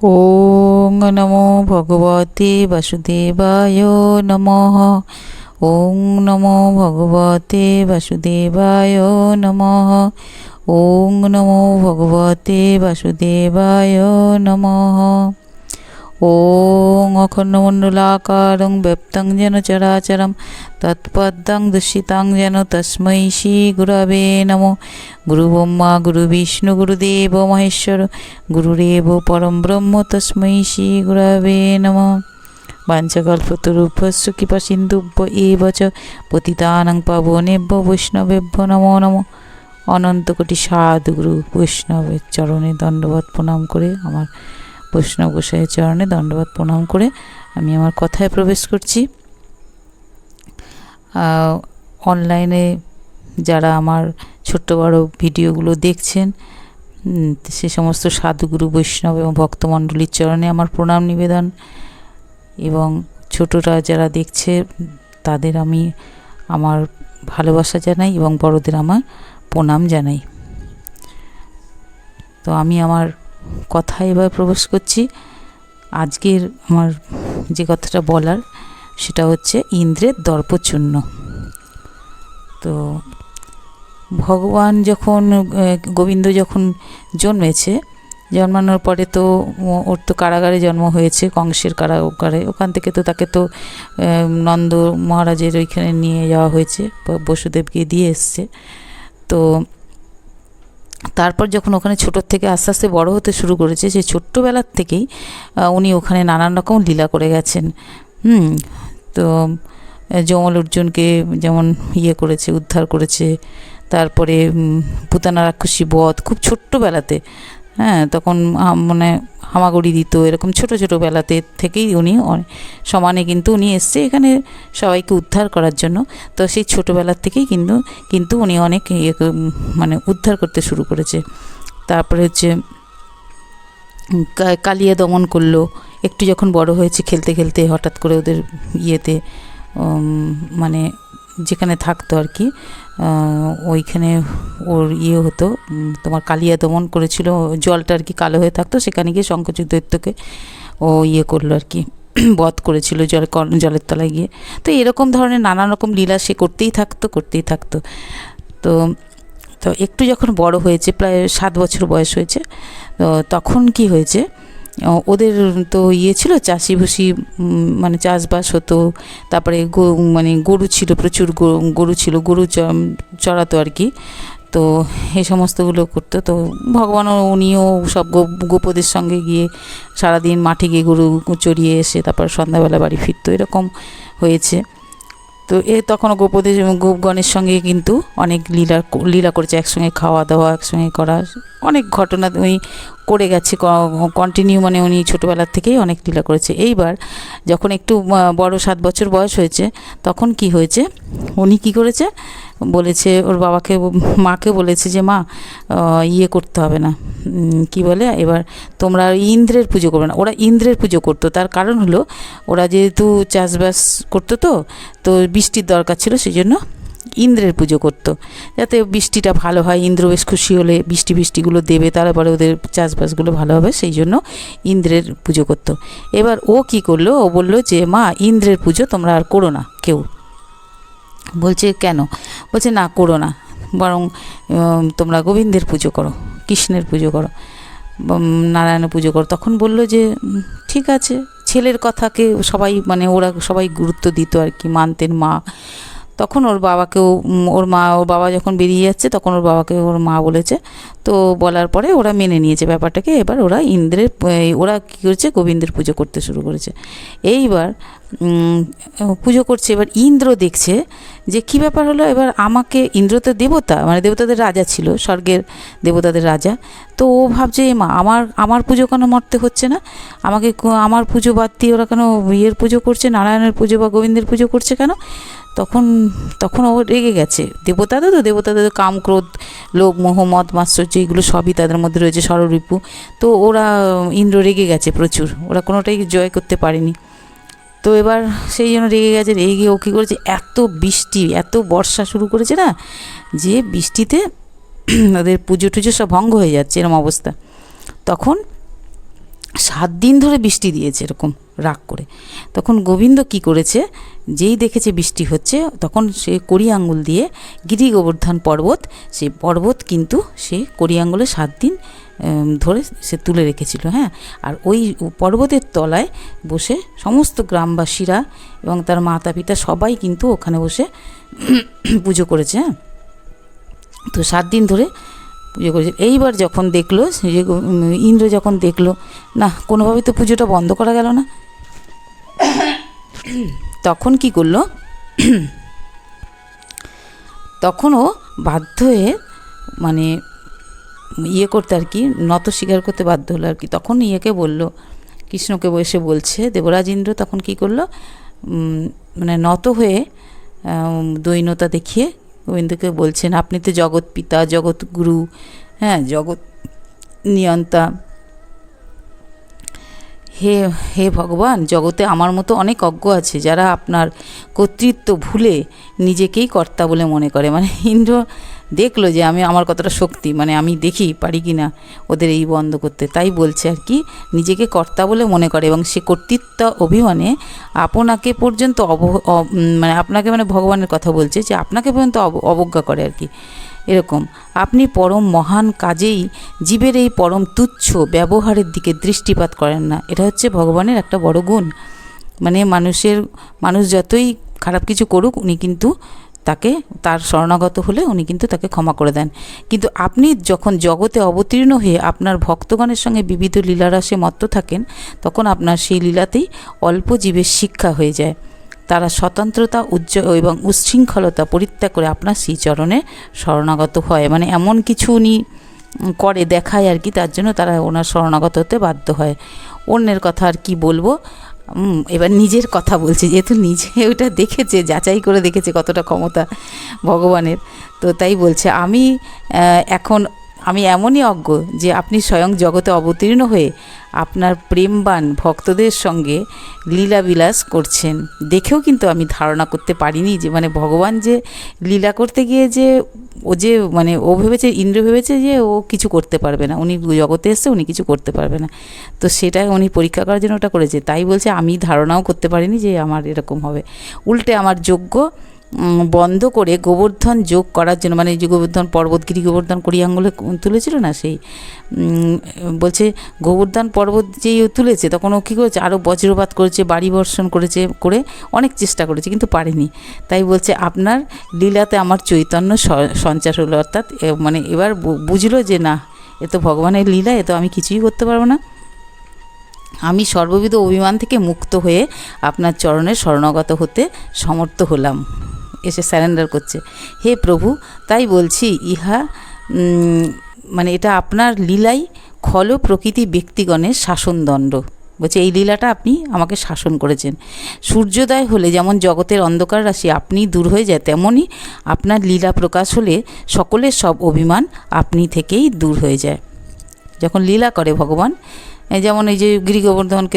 ওং নমো ভগবতে বাসুদেবায় নমঃ ওং নমো ভগবতে বাসুদেবায় নমঃ ওং নমো ভগবতে বাসুদেবায় নমঃ অখণ্ডমণ্ডলাকারং ব্যপ্তং যেন চরাচরম তৎপদং দূষিতাং যেন তস্मै শ্রী গুরবে নমো গুরু ব্রহ্মা মহেশ্বর গুরুরেব পরম ব্রহ্ম তস্मै শ্রী গুরবে নমঃ বাঞ্ছকল্পতরূপস্য কৃপা সিন্ধুভ্য এব চ পতিতানাং পাবনেভ্য বৈষ্ণবেভ্য নমো নমঃ অনন্ত কোটি সাধুগুরু বৈষ্ণবের চরণে দণ্ডবত প্রণাম করে আমার বৈষ্ণব গোসাইয়ের চরণে দণ্ডবাদ প্রণাম করে আমি আমার কথায় প্রবেশ করছি। অনলাইনে যারা আমার ছোট্ট বড় ভিডিওগুলো দেখছেন সে সমস্ত সাধুগুরু, বৈষ্ণব এবং ভক্তমণ্ডলীর চরণে আমার প্রণাম নিবেদন এবং ছোটরা যারা দেখছে, তাদের আমি আমার ভালোবাসা জানাই এবং বড়দের আমার প্রণাম জানাই। তো আমি আমার কথায় এবার প্রবেশ করছি। আজকের আমার যে কথাটা বলার সেটা হচ্ছে ইন্দ্রের দর্পচূর্ণ। তো ভগবান যখন গোবিন্দ যখন জন্মেছে, জন্মানোর পরে তো ওর তো কারাগারে জন্ম হয়েছে, কংসের কারাগারে। ওখান থেকে তো তাকে তো নন্দ মহারাজের ওইখানে নিয়ে যাওয়া হয়েছে বসুদেবকে দিয়ে এসছে। তো তারপর যখন ওখানে ছোটোর থেকে আস্তে আস্তে বড় হতে শুরু করেছে, সেই ছোট্টবেলার থেকেই উনি ওখানে নানান রকম লীলা করে গেছেন। হুম, তো জমল অর্জুনকে যেমন ইয়ে করেছে, উদ্ধার করেছে, তারপরে পুতানা রাক্ষসী বধ, খুব ছোট্টবেলাতে হ্যাঁ তখন মানে হামাগুড়ি দিত, এরকম ছোট ছোট বেলাতে থেকেই উনি সমানে কিন্তু উনি এসছে এখানে সবাইকে উদ্ধার করার জন্য। তো সেই ছোটোবেলার থেকেই কিন্তু কিন্তু উনি অনেক মানে উদ্ধার করতে শুরু করেছে। তারপরে হচ্ছে কালিয়া দমন করল। একটু যখন বড় হয়েছে খেলতে খেলতে হঠাৎ করে ওদের ইয়েতে মানে যেখানে থাকতো আর কি ওইখানে ওর ইয়ে হতো তোমার কালিয়া দমন করেছিল, জলটা আর কি কালো হয়ে থাকতো, সেখানে গিয়ে শঙ্করচূড় দৈত্যকে ও ইয়ে করল আর কি, বধ করেছিল জল জলের তলায় গিয়ে। তো এরকম ধরনের নানান রকম লীলা সে করতেই থাকতো করতেই থাকতো। তো তো একটু যখন বড় হয়েছে, প্রায় সাত বছর বয়স হয়েছে, তো তখন কি হয়েছে ওদের তো ইয়ে ছিল চাষি ভুষি মানে চাষবাস হতো। তারপরে গো- মানে গরু ছিল, প্রচুর গরু ছিল, গরু চড়াতো আর কি। তো এই সমস্তগুলো করতো। তো ভগবানও, উনিও সব গোপদের সঙ্গে গিয়ে সারাদিন মাঠে গিয়ে গরু চড়িয়ে এসে, তারপর সন্ধ্যাবেলা বাড়ি ফিরতো। এরকম হয়েছে। তো এ তখনও গোপদে গোপগণের সঙ্গে কিন্তু অনেক লীলা লীলা করেছে, একসঙ্গে খাওয়া দাওয়া, একসঙ্গে করা, অনেক ঘটনা উনি করে গেছে কন্টিনিউ মানে উনি ছোটোবেলার থেকেই অনেক লীলা করেছে। এইবার যখন একটু বড় সাত বছর বয়স হয়েছে, তখন কি হয়েছে? উনি কি করেছে? বলেছে, ওর বাবাকে, মাকে বলেছে যে, মা ইয়ে করতে হবে না। কি বলে? এবার তোমরা ইন্দ্রের পুজো করবে না। ওরা ইন্দ্রের পুজো করতো। তার কারণ হলো, ওরা যেহেতু চাষবাস করতো তো তো বৃষ্টির দরকার ছিল সেই জন্য ইন্দ্রের পুজো করতো। যাতে বৃষ্টিটা ভালো হয়, ইন্দ্র বেশ খুশি হলে বৃষ্টি বৃষ্টিগুলো দেবে, তারপরে ওদের চাষবাসগুলো ভালো হবে সেই জন্য ইন্দ্রের পুজো করতো। এবার ও কি করল? ও বলল যে, মা, ইন্দ্রের পুজো তোমরা আর করো না, কেউ। বলছে, কেন? বলছে, না, করো না। বরং তোমরা গোবিন্দের পুজো করো, কৃষ্ণের পুজো করো নারায়ণের পুজো করো। তখন বলল যে ঠিক আছে। ছেলের কথাকে সবাই মানে ওরা সবাই গুরুত্ব দিত আর কি, মানতেন মা। তখন ওর বাবাকেও ওর মা, ওর বাবা যখন বেরিয়ে যাচ্ছে তখন ওর বাবাকে ওর মা বলেছে। তো বলার পরে ওরা মেনে নিয়েছে ব্যাপারটাকে। এবার ওরা ইন্দ্রের ওরা কী করেছে? গোবিন্দের পুজো করতে শুরু করেছে। এইবার পুজো করছে। এবার ইন্দ্র দেখছে যে কী ব্যাপার হলো? এবার আমাকে, ইন্দ্র তো দেবতা মানে দেবতাদের রাজা ছিল, স্বর্গের দেবতাদের রাজা। তো ও ভাবছে, মা, আমার আমার পুজো কেন মরতে হচ্ছে না? আমাকে আমার পুজো বাদ দিয়ে ওরা কেন ইয়ের পুজো করছে? নারায়ণের পুজো বা গোবিন্দের পুজো করছে কেন? তখন তখন ও রেগে গেছে। দেবতাদের তো দেবতাদের তো কাম ক্রোধ লোভ, মোহ, মদ মাশ্চর্য এগুলো সবই তাদের মধ্যে রয়েছে ষড়রিপু তো ওরা, ইন্দ্র রেগে গেছে প্রচুর। ওরা কোনোটাই জয় করতে পারেনি। তো এবার সেই জন্য রেগে গেছে, রেগে ও কী করেছে, এত বৃষ্টি, এত বর্ষা শুরু করেছে না, যে বৃষ্টিতে ওদের পুজো টুজো সব ভঙ্গ হয়ে যাচ্ছে, এরম অবস্থা। তখন সাত দিন ধরে বৃষ্টি দিয়েছে এরকম। রাগ করে। তখন গোবিন্দ কি করেছে? যেই দেখেছে বৃষ্টি হচ্ছে, তখন সে কড়ি আঙ্গুল দিয়ে গিরি গোবর্ধন পর্বত সেই পর্বত কিন্তু সে কড়ি আঙ্গুলে সাত দিন ধরে সে তুলে রেখেছিল হ্যাঁ? আর ওই পর্বতের তলায় বসে সমস্ত গ্রামবাসীরা এবং তার মাতা পিতা সবাই কিন্তু ওখানে বসে পুজো করেছে হ্যাঁ? তো সাত দিন ধরে পুজো করেছে। এইবার যখন দেখল যে ইন্দ্র যখন দেখল, না, কোনোভাবেই তো পুজোটা বন্ধ করা গেল না। তখন কি করল? তখনও বাধ্য হয়ে মানে ইয়ে করতে আর কি নত স্বীকার করতে বাধ্য হলো আর কি। তখন ইয়েকে বলল কৃষ্ণকে বসে বলছে দেবরাজ ইন্দ্র তখন কি করল? মানে নত হয়ে আম, দৈন্যতা দেখিয়ে গোবিন্দকে বলছেন আপনি তো জগৎ পিতা জগৎ গুরু হ্যাঁ জগৎ নিয়ন্তা হে হে ভগবান, জগতে আমার মতো অনেক অজ্ঞ আছে যারা আপনার কর্তৃত্ব ভুলে নিজেকেই কর্তা বলে মনে করে। মানে ইন্দ্র দেখল যে আমি, আমার কতটা শক্তি মানে আমি দেখি পারি কি না ওদের এই বন্ধ করতে। তাই বলছে আর কি, নিজেকে কর্তা বলে মনে করে এবং সে কর্তৃত্ব অভিমানে আপনাকে পর্যন্ত অব মানে আপনাকে মানে ভগবানের কথা বলছে যে আপনাকে পর্যন্ত অব- অবজ্ঞা করে আর কি। এরকম। আপনি পরম মহান কাজেই জীবের এই পরম তুচ্ছ ব্যবহারের দিকে দৃষ্টিপাত করেন না। এটা হচ্ছে ভগবানের একটা বড় গুণ। মানে মানুষের, মানুষ যতই খারাপ কিছু করুক, উনি কিন্তু তাকে, তার শরণাগত হলে উনি কিন্তু তাকে ক্ষমা করে দেন। কিন্তু আপনি যখন জগতে অবতীর্ণ হয়ে আপনার ভক্তগণের সঙ্গে বিবিধ লীলারসে মত্ত থাকেন, তখন আপনার সেই লীলাতেই অল্প জীবের শিক্ষা হয়ে যায়। তারা স্বতন্ত্রতা উজ্জ এবং উচ্ছৃঙ্খলতা পরিত্যাগ করে আপনার শ্রীচরণে শরণাগত হয়। মানে এমন কিছু উনি করে দেখায় আর কি, তার জন্য তারা ওনার শরণাগত হতে বাধ্য হয়। অন্যের কথা আর কি বলব? এবার নিজের কথা বলছে, যেহেতু নিজে ওটা দেখেছে, যাচাই করে দেখেছে কতটা ক্ষমতা ভগবানের। তো তাই বলছে, আমি এখন আমি এমনই অজ্ঞ যে আপনি স্বয়ং জগতে অবতীর্ণ হয়ে আপনার প্রেমবান ভক্তদের সঙ্গে লীলাবিলাস করছেন। দেখেও কিন্তু আমি ধারণা করতে পারিনি যে মানে ভগবান যে লীলা করতে গিয়ে যে, ও যে মানে ও ভেবেছে, ইন্দ্র ভেবেছে যে, ও কিছু করতে পারবে না। উনি জগতে এসছে, উনি কিছু করতে পারবে না। তো সেটা উনি পরীক্ষা করার জন্য ওটা করেছে। তাই বলছে, আমি ধারণাও করতে পারিনি যে আমার এরকম হবে। উল্টে আমার যোগ্য বন্ধ করে গোবর্ধন যোগ করার জন্য মানে যে গোবর্ধন পর্বতগিরি, গোবর্ধন করিয়াঙ্গুলে তুলেছিল না সেই বলছে গোবর্ধন পর্বত যেই তুলেছে, তখন ও কী করেছে, আরও বজ্রপাত করেছে, বাড়ি বর্ষণ করেছে, করে অনেক চেষ্টা করেছে, কিন্তু পারেনি। তাই বলছে, আপনার লীলাতে আমার চৈতন্য সঞ্চার হলো। অর্থাৎ মানে এবার বুঝলো যে না, এ তো ভগবানের লীলা, এ তো আমি কিছুই করতে পারব না। আমি সর্ববিধ অভিমান থেকে মুক্ত হয়ে আপনার চরণে শরণাগত হতে সমর্থ হলাম। এসে স্যারেন্ডার করছে। হে প্রভু, তাই বলছি, ইহা মানে এটা আপনার লীলাই খল প্রকৃতি ব্যক্তিগণের শাসনদণ্ড। বলছে, এই লীলাটা আপনি আমাকে শাসন করেছেন। সূর্যোদয় হলে যেমন জগতের অন্ধকার রাশি আপনি দূর হয়ে যায় তেমনই আপনার লীলা প্রকাশ হলে সকলের সব অভিমান আপনি থেকেই দূর হয়ে যায়। যখন লীলা করে ভগবান যেমন এই যে গিরি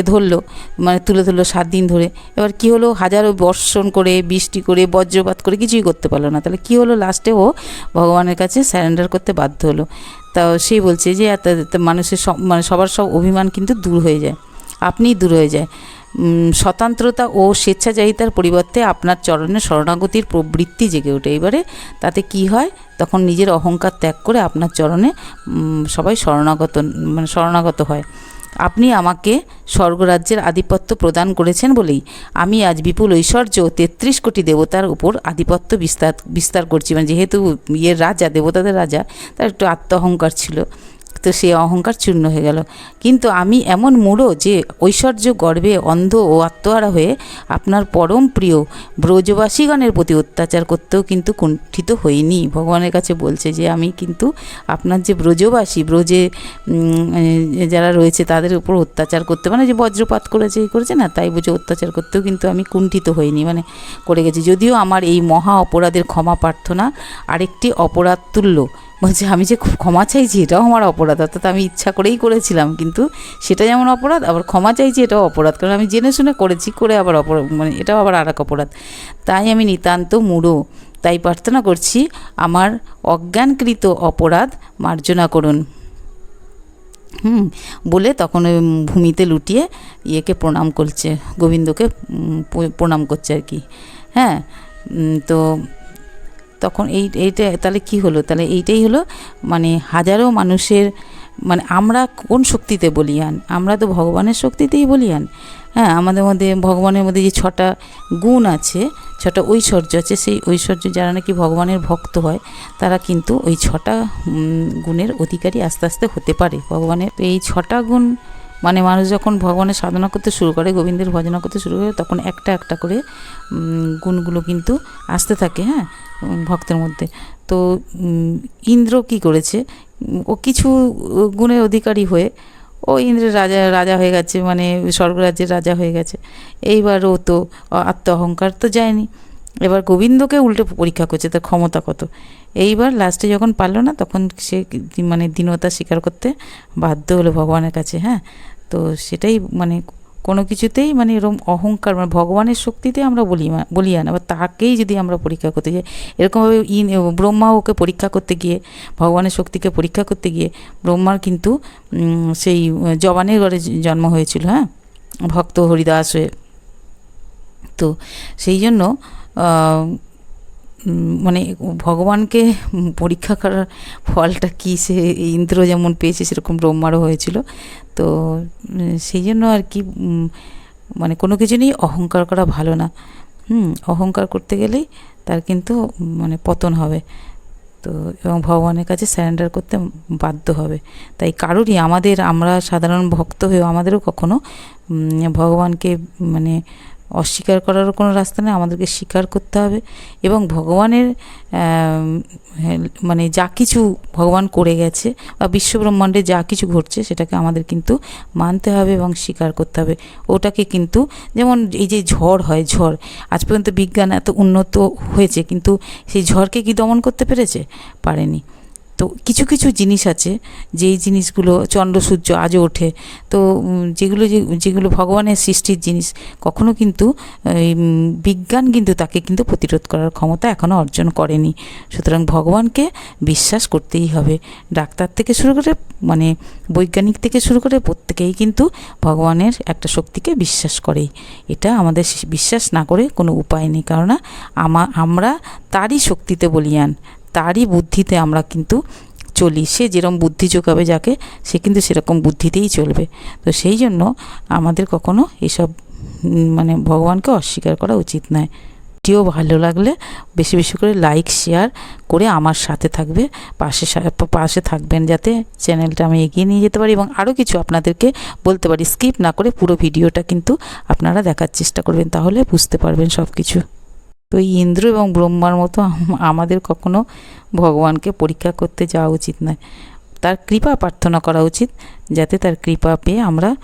ধরলো মানে তুলে ধরলো সাত দিন ধরে, এবার কি হলো? হাজারো বর্ষণ করে, বৃষ্টি করে, বজ্রপাত করে কিছুই করতে পারল না। তাহলে কি হলো? লাস্টে ও ভগবানের কাছে স্যারেন্ডার করতে বাধ্য হলো। তা সেই বলছে যে, এত এত মানুষের সব মানে সবার সব অভিমান কিন্তু দূর হয়ে যায়। আপনিই দূর হয়ে যায়। স্বতন্ত্রতা ও স্বেচ্ছাচারিতার পরিবর্তে আপনার চরণে শরণাগতির প্রবৃত্তি জেগে ওঠে। এবারে তাতে কি হয়? তখন নিজের অহংকার ত্যাগ করে আপনার চরণে সবাই শরণাগত মানে শরণাগত হয়। আপনি আমাকে স্বর্গরাজ্যের আধিপত্য প্রদান করেছেন বলেই আমি আজ বিপুল ঐশ্বর্য তেত্রিশ কোটি দেবতার উপর আধিপত্য বিস্তার বিস্তার করছি। মানে যেহেতু ইয়ের রাজা, দেবতাদের রাজা, তার একটু আত্মহংকার ছিল। তো সে অহংকার চূর্ণ হয়ে গেল। কিন্তু আমি এমন মূঢ় যে ঐশ্বর্য গর্বে অন্ধ ও আত্মহারা হয়ে আপনার পরম প্রিয় ব্রজবাসীগণের প্রতি অত্যাচার করতেও কিন্তু কুণ্ঠিত হইনি। ভগবানের কাছে বলছে যে, আমি কিন্তু আপনার যে ব্রজবাসী, ব্রজে যারা রয়েছে তাদের উপর অত্যাচার করতে মানে যে বজ্রপাত করেছে, এই করেছে না, তাই বুঝে অত্যাচার করতেও কিন্তু আমি কুণ্ঠিত হইনি। মানে করে গেছি। যদিও আমার এই মহা অপরাধের ক্ষমা প্রার্থনা আরেকটি অপরাধ তুল্য বলছে, আমি যে ক্ষমা চাইছি, এটাও আমার অপরাধ। অর্থাৎ আমি ইচ্ছা করেই করেছিলাম, কিন্তু সেটা যেমন অপরাধ, আবার ক্ষমা চাইছি, এটাও অপরাধ। কারণ আমি জেনে শুনে করেছি, করে আবার অপরাধ মানে এটাও আবার আর এক অপরাধ। তাই আমি নিতান্ত মূঢ়। তাই প্রার্থনা করছি, আমার অজ্ঞানকৃত অপরাধ মার্জনা করুন। হুম, বলে তখন ওই ভূমিতে লুটিয়ে ইয়েকে প্রণাম করছে, গোবিন্দকে প্রণাম করছে আর কি। হ্যাঁ তো তখন এই, এইটা তাহলে কি হলো? তাহলে এইটাই হলো মানে হাজারো মানুষের মানে আমরা কোন শক্তিতে বলিয়ান? আমরা তো ভগবানের শক্তিতেই বলিয়ান। হ্যাঁ আমাদের মধ্যে, ভগবানের মধ্যে যে ছটা গুণ আছে, ছটা ঐশ্বর্য আছে, সেই ঐশ্বর্য যারা নাকি ভগবানের ভক্ত হয়, তারা কিন্তু ওই ছটা গুণের অধিকারী আস্তে আস্তে হতে পারে। ভগবানের এই ছটা গুণ মানে মানুষ যখন ভগবানের সাধনা করতে শুরু করে, গোবিন্দের ভজনা করতে শুরু করে, তখন একটা একটা করে গুণগুলো কিন্তু আসতে থাকে হ্যাঁ ভক্তের মধ্যে। তো ইন্দ্র কি করেছে? ও কিছু গুণের অধিকারী হয়ে, ও ইন্দ্রের রাজা রাজা হয়ে গেছে মানে স্বর্গরাজ্যের রাজা হয়ে গেছে। এইবার ও তো আত্ম অহংকার তো যায়নি। এবার গোবিন্দকে উল্টে পরীক্ষা করছে, তার ক্ষমতা কত? এইবার লাস্টে যখন পারল না, তখন সে মানে দীনতা স্বীকার করতে বাধ্য হলো ভগবানের কাছে হ্যাঁ। তো সেটাই মানে কোনো কিছুতেই মানে এরকম অহংকার মানে ভগবানের শক্তিতে আমরা বলি বলি না, বা তাকেই যদি আমরা পরীক্ষা করতে যাই, এরকমভাবে ইন ব্রহ্মা ওকে পরীক্ষা করতে গিয়ে, ভগবানের শক্তিকে পরীক্ষা করতে গিয়ে ব্রহ্মার কিন্তু সেই জবানের ঘরে জন্ম হয়েছিল হ্যাঁ? ভক্ত হরিদাস হয়ে। তো সেই জন্য মানে ভগবানকে পরীক্ষা করার ফলটা কী? সে ইন্দ্র যেমন পেয়েছে, সেরকম ব্রহ্মারও হয়েছিল। তো সেই জন্য আর কি মানে কোনো কিছু নিয়ে অহংকার করা ভালো না। হুম, অহংকার করতে গেলেই তার কিন্তু মানে পতন হবে। তো, এবং ভগবানের কাছে স্যারেন্ডার করতে বাধ্য হবে। তাই কারোরই, আমাদের, আমরা সাধারণ ভক্ত হয়েও আমাদেরও কখনো ভগবানকে মানে অস্বীকার করারও কোনো রাস্তা নেই আমাদেরকে স্বীকার করতে হবে। এবং ভগবানের হ্যাঁ, মানে যা কিছু ভগবান করে গেছে বা বিশ্বব্রহ্মাণ্ডে যা কিছু ঘটছে সেটাকে আমাদের কিন্তু মানতে হবে এবং স্বীকার করতে হবে। ওটাকে কিন্তু যেমন এই যে ঝড় হয় ঝড় আজ পর্যন্ত বিজ্ঞান এত উন্নত হয়েছে কিন্তু সেই ঝড়কে কি দমন করতে পেরেছে? পারেনি। তো কিছু কিছু জিনিস আছে, যেই জিনিসগুলো চন্দ্র, সূর্য আজও ওঠে। তো যেগুলো যেগুলো ভগবানের সৃষ্টির জিনিস, কখনো কিন্তু বিজ্ঞান কিন্তু তাকে কিন্তু প্রতিরোধ করার ক্ষমতা এখনও অর্জন করেনি। সুতরাং ভগবানকে বিশ্বাস করতেই হবে। ডাক্তার থেকে শুরু করে মানে বৈজ্ঞানিক থেকে শুরু করে প্রত্যেকেই কিন্তু ভগবানের একটা শক্তিকে বিশ্বাস করেই। এটা আমাদের বিশ্বাস না করে কোনো উপায় নেই। কেননা আমা, আমরা তারই শক্তিতে বলিয়ান। তারই বুদ্ধিতে আমরা কিন্তু চলি। সে যেরকম বুদ্ধি যোগাবে যাকে, সে কিন্তু সেরকম বুদ্ধিতেই চলবে। তো সেই জন্য আমাদের কখনো এসব মানে ভগবানকে অস্বীকার করা উচিত নয়। ভিডিও ভালো লাগলে বেশি বেশি করে লাইক, শেয়ার করে আমার সাথে থাকবে, পাশে পাশে থাকবেন যাতে চ্যানেলটা আমি এগিয়ে নিয়ে যেতে পারি এবং আরও কিছু আপনাদেরকে বলতে পারি। স্কিপ না করে পুরো ভিডিওটা কিন্তু আপনারা দেখার চেষ্টা করবেন, তাহলে বুঝতে পারবেন সব কিছু তো ইন্দ্র এবং ব্রহ্মার মতো আমাদের কখনো ভগবানকে পরীক্ষা করতে যাওয়া উচিত নয়। তার কৃপা প্রার্থনা করা উচিত যাতে তার কৃপা পেয়ে আমরা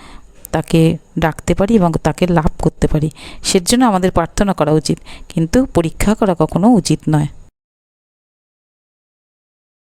তাকে ডাকতে পারি এবং তাকে লাভ করতে পারি। সেজন্য আমাদের প্রার্থনা করা উচিত। কিন্তু পরীক্ষা করা কখনো উচিত নয়।